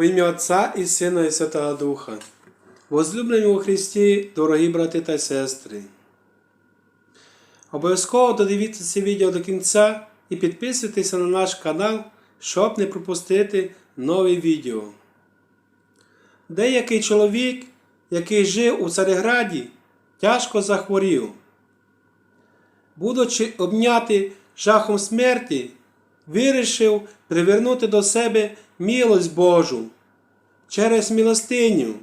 В ім'я Отця і Сина, і Святого Духа. Возлюблені у Христі, дорогі брати та сестри. Обов'язково додивіться це відео до кінця і підписуйтеся на наш канал, щоб не пропустити нові відео. Деякий чоловік, який жив у Цареграді, тяжко захворів. Будучи обняти жахом смерті, вирішив привернути до себе милость Божу через милостиню.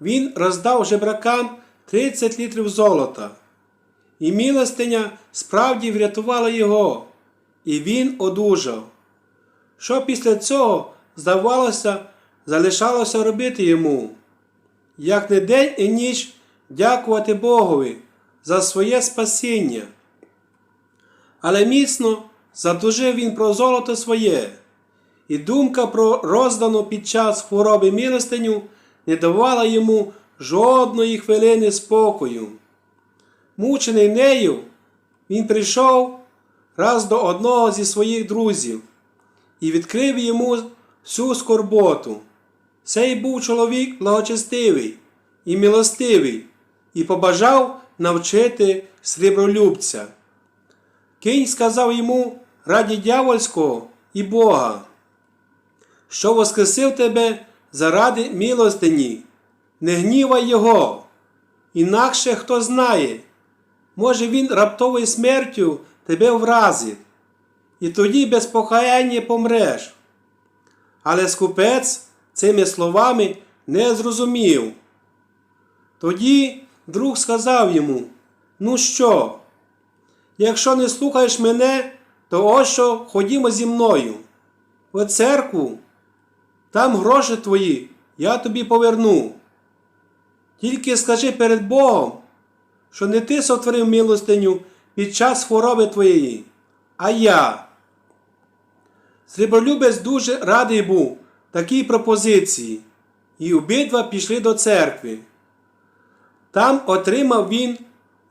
Він роздав жебракам 30 літрів золота, і милостиня справді врятувала його, і він одужав. Що після цього, здавалося, залишалося робити йому? Як не день і ніч дякувати Богові за своє спасіння. Але міцно задужив він про золото своє, і думка про роздану під час хвороби милостиню не давала йому жодної хвилини спокою. Мучений нею, він прийшов раз до одного зі своїх друзів і відкрив йому всю скорботу. Цей був чоловік благочестивий і милостивий, і побажав навчити срібролюбця. Кінь сказав йому раді дявольського і Бога, що воскресив тебе заради милостині, не гнівай його, інакше хто знає, може він раптовою смертю тебе вразить, і тоді без покаяння помреш. Але скупець цими словами не зрозумів. Тоді друг сказав йому: Ну що? Якщо не слухаєш мене, то ось що ходімо зі мною. В церкву, там гроші твої, я тобі поверну. Тільки скажи перед Богом, що не ти сотворив милостиню під час хвороби твоєї, а я. Срібролюбець дуже радий був такій пропозиції, і обидва пішли до церкви. Там отримав він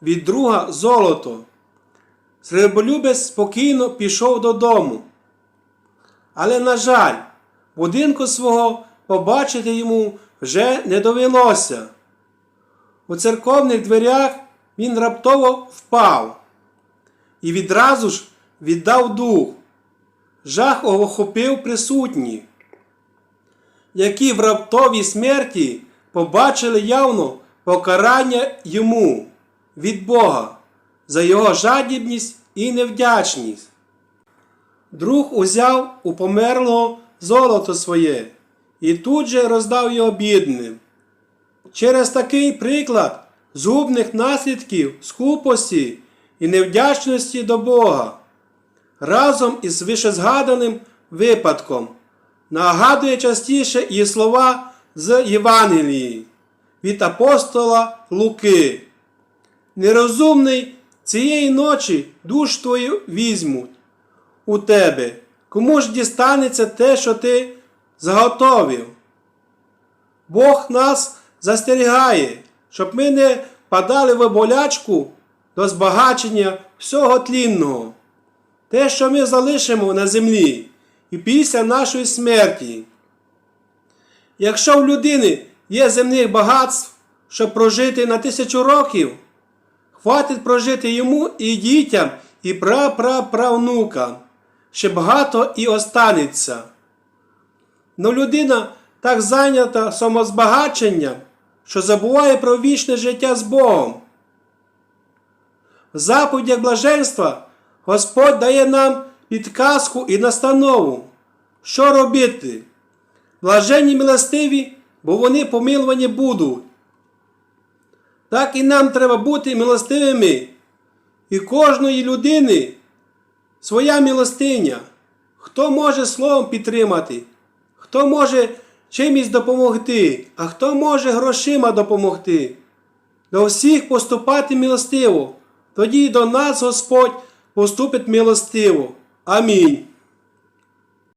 від друга золото. Среболюбець спокійно пішов додому. Але, на жаль, будинку свого побачити йому вже не довелося. У церковних дверях він раптово впав і відразу ж віддав дух. Жах охопив присутніх, які в раптовій смерті побачили явно покарання йому від Бога за його жадібність і невдячність. Друг узяв у померлого золото своє і тут же роздав його бідним. Через такий приклад згубних наслідків скупості і невдячності до Бога разом із вишезгаданим випадком нагадує частіше і слова з Євангелії від апостола Луки. Нерозумний цієї ночі душ твою візьмуть у тебе. Кому ж дістанеться те, що ти заготовив? Бог нас застерігає, щоб ми не падали в болячку до збагачення всього тлінного, те, що ми залишимо на землі і після нашої смерті. Якщо в людини є земних багатств, щоб прожити на тисячу років, хватить прожити йому і дітям, і прапраправнукам, ще багато і останеться. Но людина так зайнята самозбагаченням, що забуває про вічне життя з Богом. В заповідях блаженства Господь дає нам підказку і настанову, що робити. Блаженні милостиві, бо вони помилувані будуть. Так і нам треба бути милостивими. І кожної людини своя милостиня. Хто може словом підтримати, хто може чимось допомогти, а хто може грошима допомогти. До всіх поступати милостиво, тоді і до нас Господь поступить милостиво. Амінь.